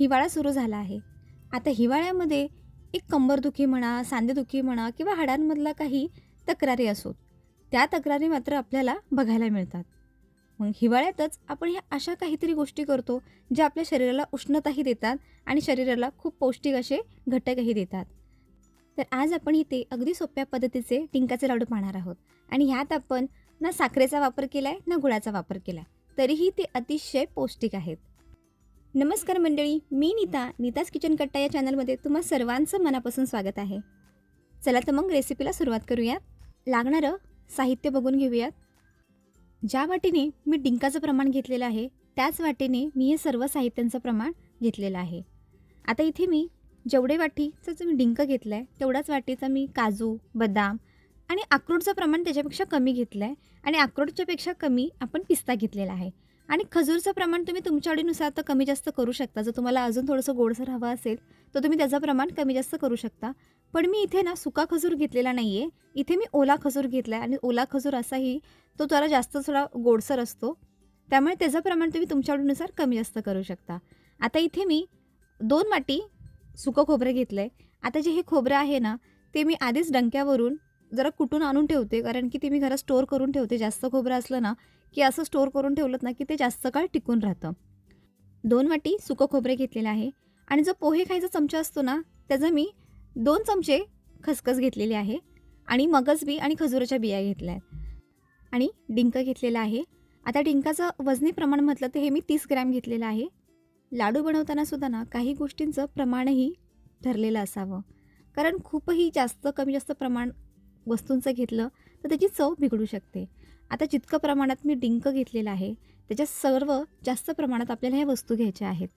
हिवाळा सुरू झाला आहे. आता हिवाळ्यामध्ये एक कंबरदुखी म्हणा सांधेदुखी म्हणा किंवा हाडांमधला काही तक्रारी असोत. त्या तक्रारी मात्र आपल्याला बघायला मिळतात. मग हिवाळ्यातच आपण ह्या अशा काहीतरी गोष्टी करतो ज्या आपल्या शरीराला उष्णताही देतात आणि शरीराला खूप पौष्टिक असे घटकही देतात. तर आज आपण इथे अगदी सोप्या पद्धतीचे टिंकाचे लाडू पाहणार आहोत. आणि ह्यात आपण ना साखरेचा वापर केला आहे ना गुळाचा वापर केला आहे तरीही ते अतिशय पौष्टिक आहेत. नमस्कार मंडळी मी नीता नीताज किचन कट्टा या चॅनलमध्ये तुम्हा सर्वांचं मनापासून स्वागत आहे. चला तर मग रेसिपीला सुरुवात करूयात. लागणारं साहित्य बघून घेऊयात. ज्या वाटीने मी डिंकाचं प्रमाण घेतलेलं आहे त्याच वाटेने मी हे सर्व साहित्यांचं प्रमाण घेतलेलं आहे. आता इथे मी जेवढे वाटीचं जो मी डिंक घेतलं आहे तेवढ्याच वाटीचा मी काजू बदाम आणि अक्रोडचं प्रमाण त्याच्यापेक्षा कमी घेतलं आहे आणि अक्रोडच्यापेक्षा कमी आपण पिस्ता घेतलेला आहे. आणि खजूरचं प्रमाण तुम्ही तुमच्या आवडीनुसार तर कमी जास्त करू शकता. जर तुम्हाला अजून थोडंसं गोडसर हवं असेल तर तुम्ही त्याचं प्रमाण कमी जास्त करू शकता. पण मी इथे ना सुका खजूर घेतलेला नाही आहे इथे मी ओला खजूर घेतला आहे आणि ओला खजूर असाही तो जरा जास्त थोडा गोडसर असतो. त्यामुळे त्याचं प्रमाण तुम्ही तुमच्या आवडीनुसार कमी जास्त करू शकता. आता इथे मी दोन वाटी सुकं खोबरं घेतलं आहे आता जे हे खोबरं आहे ना ते मी आधीच डंक्यावरून जरा कुटून आणून ठेवते कारण की ते मी घरात स्टोअर करून ठेवते. जास्त खोबरं असलं ना की असं स्टोअर करून ठेवलं ना की ते जास्त काळ टिकून राहतं. दोन वाटी सुकं खोबरे घेतलेलं आहे. आणि जो पोहे खायचा चमचा असतो ना त्याचं मी दोन चमचे खसखस घेतलेले आहे. आणि मगज बी आणि खजुराच्या बिया घेतल्या आहेत. आणि डिंक घेतलेला आहे. आता डिंकाचं वजनी प्रमाण म्हटलं तर हे मी तीस ग्रॅम घेतलेलं आहे. लाडू बनवताना सुद्धा ना काही गोष्टींचं प्रमाणही ठरलेलं असावं. कारण खूपही जास्त कमी जास्त प्रमाण वस्तूंचं घेतलं तर त्याची चव बिघडू शकते. आता जितकं प्रमाणात मी डिंक घेतलेलं आहे त्याच्या सर्व जास्त प्रमाणात आपल्याला ह्या वस्तू घ्यायच्या आहेत.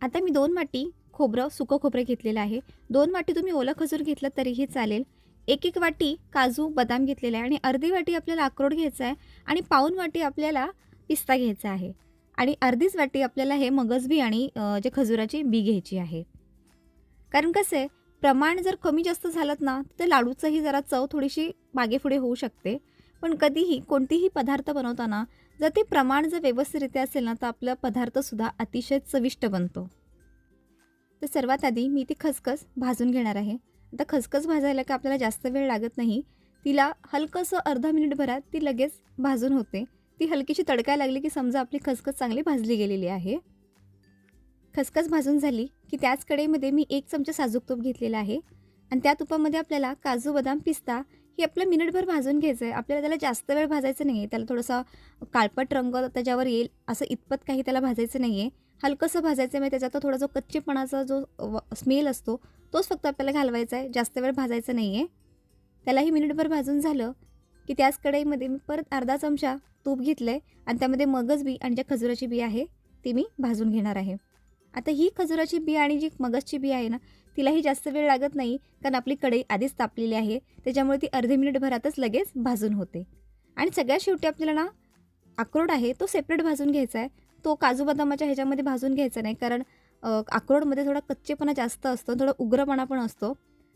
आता मी दोन वाटी खोबरं सुकं खोबरं घेतलेलं आहे. दोन वाटी तुम्ही ओलं खजूर घेतलं तरीही चालेल. एक एक वाटी काजू बदाम घेतलेला आहे आणि अर्धी वाटी आपल्याला अक्रोड घ्यायचा आहे आणि पाऊन वाटी आपल्याला पिस्ता घ्यायचा आहे. आणि अर्धीच वाटी आपल्याला हे मगजबी आणि जे खजुराची बी घ्यायची आहे. कारण कसं आहे प्रमाण जर कमी जास्त झालं ना तर लाडूचंही जरा चव थोडीशी मागेपुढे होऊ शकते. पण कधीही कोणतीही पदार्थ बनवताना जर ते प्रमाण जर व्यवस्थितरित्या असेल ना तर आपला पदार्थसुद्धा अतिशय चविष्ट बनतो. तर सर्वात आधी मी ती खसखस भाजून घेणार आहे. आता खसखस भाजायला का आपल्याला जास्त वेळ लागत नाही. तिला हलकंसं अर्धा मिनिटभरात ती लगेच भाजून होते. ती हलकीशी तडकायला लागली की समजा आपली खसखस चांगली भाजली गेलेली आहे. खसखस भाजून झाली की त्याच कढईमध्ये मी एक चमचा साजूक तूप घेतलेला आहे. आणि त्या तुपामध्ये आपल्याला काजू बदाम पिस्ता हे आपलं मिनिटभर भाजून घ्यायचं आहे आपल्याला त्याला जास्त वेळ भाजायचं नाही आहे त्याला थोडासा काळपट रंग त्याच्यावर येईल असं इतपत काही त्याला भाजायचं नाही आहे हलकंसं भाजायचं म्हणजे तो थोडा जो कच्चेपणाचा जो स्मेल असतो तोच फक्त आपल्याला घालवायचा आहे जास्त वेळ भाजायचं नाही आहे त्यालाही मिनिटभर भाजून झालं की त्याच कढईमध्ये मी परत अर्धा चमचा तूप घेतलं आहे आणि त्यामध्ये मगज बी आणि ज्या खजुराची बी आहे ती मी भाजून घेणार आहे. आता ही खजुराची बी आणि जी मगजची बी आहे ना तिलाही जास्त वेळ लागत नाही कारण आपली कढई आधीच तापलेली आहे. त्याच्यामुळे ती अर्धे मिनिटभरातच लगेच भाजून होते. आणि सगळ्यात शेवटी आपल्याला ना अक्रोड आहे तो सेपरेट भाजून घ्यायचा आहे. तो काजू बदामाच्या ह्याच्यामध्ये भाजून घ्यायचा नाही कारण अक्रोडमध्ये थोडा कच्चेपणा जास्त असतो थोडा उग्रपणा पण असतो.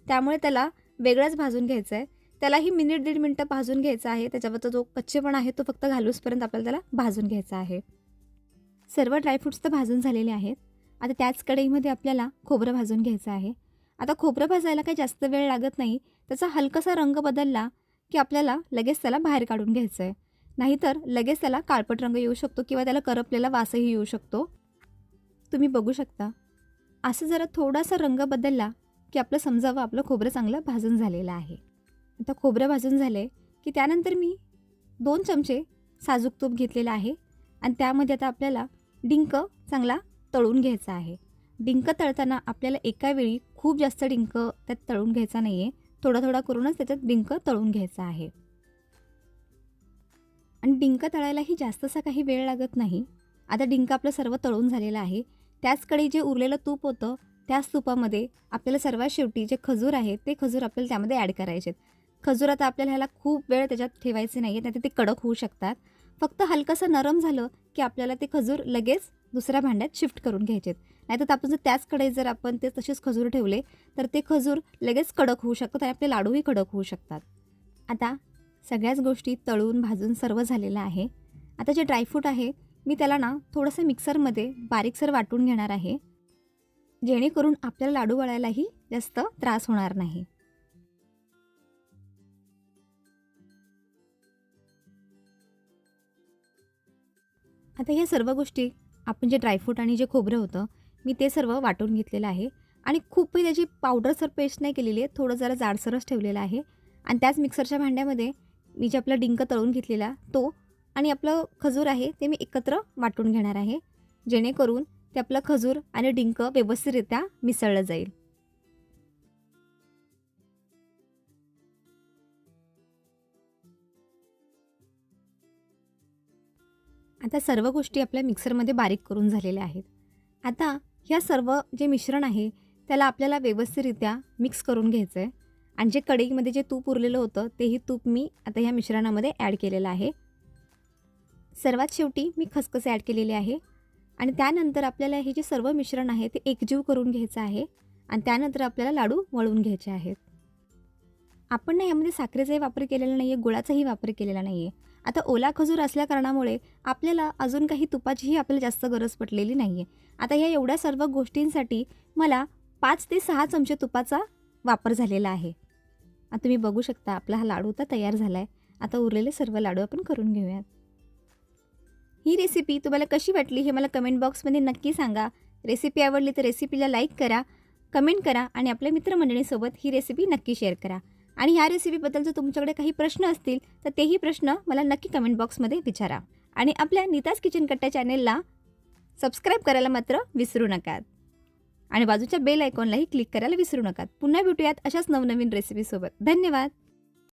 त्यामुळे त्याला वेगळाच भाजून घ्यायचा आहे. त्यालाही मिनिट दीड मिनटं भाजून घ्यायचा आहे. त्याच्यावरचा जो कच्चेपणा आहे तो फक्त घालूसपर्यंत आपल्याला त्याला भाजून घ्यायचा आहे. सर्व ड्रायफ्रूट्स तर भाजून झालेले आहेत. आता त्याच कढईमध्ये आपल्याला खोबरं भाजून घ्यायचं आहे. आता खोबरं भाजायला काही जास्त वेळ लागत नाही. त्याचा हलकासा रंग बदलला की आपल्याला लगेच त्याला बाहेर काढून घ्यायचं आहे. नाहीतर लगेच त्याला काळपट रंग येऊ शकतो किंवा त्याला करपलेला वासही येऊ शकतो. तुम्ही बघू शकता. असं जरा थोडासा रंग बदलला की आपलं समजावं आपलं खोबरं चांगलं भाजून झालेलं आहे. आता खोबरं भाजून झालं की त्यानंतर मी दोन चमचे साजूक तूप घेतलेलं आहे. आणि त्यामध्ये आता आपल्याला डिंक चांगला तळून घ्यायचा आहे. डिंक तळताना आपल्याला एका वेळी खूप जास्त डिंक त्यात तळून घ्यायचा नाही आहे थोडा थोडा करूनच त्याच्यात डिंक तळून घ्यायचा आहे. आणि डिंक तळायलाही जास्तसा काही वेळ लागत नाही. आता डिंक आपलं सर्व तळून झालेलं आहे. त्याचकडे जे उरलेलं तूप होतं त्याच तुपामध्ये आपल्याला सर्वात शेवटी जे खजूर आहे ते खजूर आपल्याला त्यामध्ये ॲड करायचे आहेत खजूर आता आपल्याला ह्याला खूप वेळ त्याच्यात ठेवायचे नाही आहे नाही ते कडक होऊ शकतात. फक्त हलकंसं नरम झालं की आपल्याला ते खजूर लगेच दुसऱ्या भांड्यात शिफ्ट करून घ्यायचे नाहीतर आपण जर त्याच कढईत जर आपण ते तसेच खजूर ठेवले तर ते खजूर लगेच कडक होऊ शकतात आणि आपले लाडूही कडक होऊ शकतात. आता सगळ्याच गोष्टी तळून भाजून सर्व झालेलं आहे. आता जे ड्रायफ्रूट आहे मी त्याला ना थोडंसं मिक्सरमध्ये बारीकसर वाटून घेणार आहे. जेणेकरून आपल्याला लाडू वळायलाही जास्त त्रास होणार नाही. आता ह्या सर्व गोष्टी आपण जे ड्रायफ्रूट आणि जे खोबरं होतं मी ते सर्व वाटून घेतलेलं आहे. आणि खूपही त्याची पावडरसर पेस्ट नाही केलेली आहे थोडं जरा जाडसरच ठेवलेलं आहे. आणि त्याच मिक्सरच्या भांड्यामध्ये मी जे आपला डिंक तळून घेतलेला तो आणि आपलं खजूर आहे ते मी एकत्र वाटून घेणार आहे. जेणेकरून ते आपलं खजूर आणि डिंक व्यवस्थितरित्या मिसळलं जाईल. आता सर्व गोष्टी आपल्या मिक्सरमध्ये बारीक करून झालेल्या आहेत. आता ह्या सर्व जे मिश्रण आहे त्याला आपल्याला व्यवस्थितरित्या मिक्स करून घ्यायचं आहे आणि जे कढईमध्ये जे तूप उरलेलं होतं तेही तूप मी आता ह्या मिश्रणामध्ये ॲड केलेलं आहे. सर्वात शेवटी मी खसखस ॲड केलेली आहे. आणि त्यानंतर आपल्याला हे जे सर्व मिश्रण आहे ते एकजीव करून घ्यायचं आहे. आणि त्यानंतर आपल्याला लाडू वळून घ्यायचे आहेत. आपण ना यामध्ये साखरेचाही वापर केलेला नाही आहे गुळाचाही वापर केलेला नाही आहे आता ओला खजूर असल्या कारणामुळे आपल्याला अजून काही तुपाचीही आपल्याला जास्त गरज पडलेली नाही आहे आता ह्या एवढ्या सर्व गोष्टींसाठी मला पाच ते सहा चमचे तुपाचा वापर झालेला आहे. आता तुम्ही बघू शकता आपला हा लाडू तर तयार झाला आहे आता उरलेले सर्व लाडू आपण करून घेऊयात. ही रेसिपी तुम्हाला कशी वाटली हे मला कमेंट बॉक्समध्ये नक्की सांगा. रेसिपी आवडली तर रेसिपीला लाईक करा कमेंट करा आणि आपल्या मित्रमंडळीसोबत ही रेसिपी नक्की शेअर करा. आणि ह्या रेसिपीबद्दल जर तुमच्याकडे काही प्रश्न असतील तर तेही प्रश्न मला नक्की कमेंट बॉक्समध्ये विचारा. आणि आपल्या नीताज किचन कट्टा चॅनेलला सबस्क्राईब करायला मात्र विसरू नकात. आणि बाजूच्या बेल आयकॉनलाही क्लिक करायला विसरू नकात. पुन्हा भेटूयात अशाच नवनवीन रेसिपीसोबत धन्यवाद!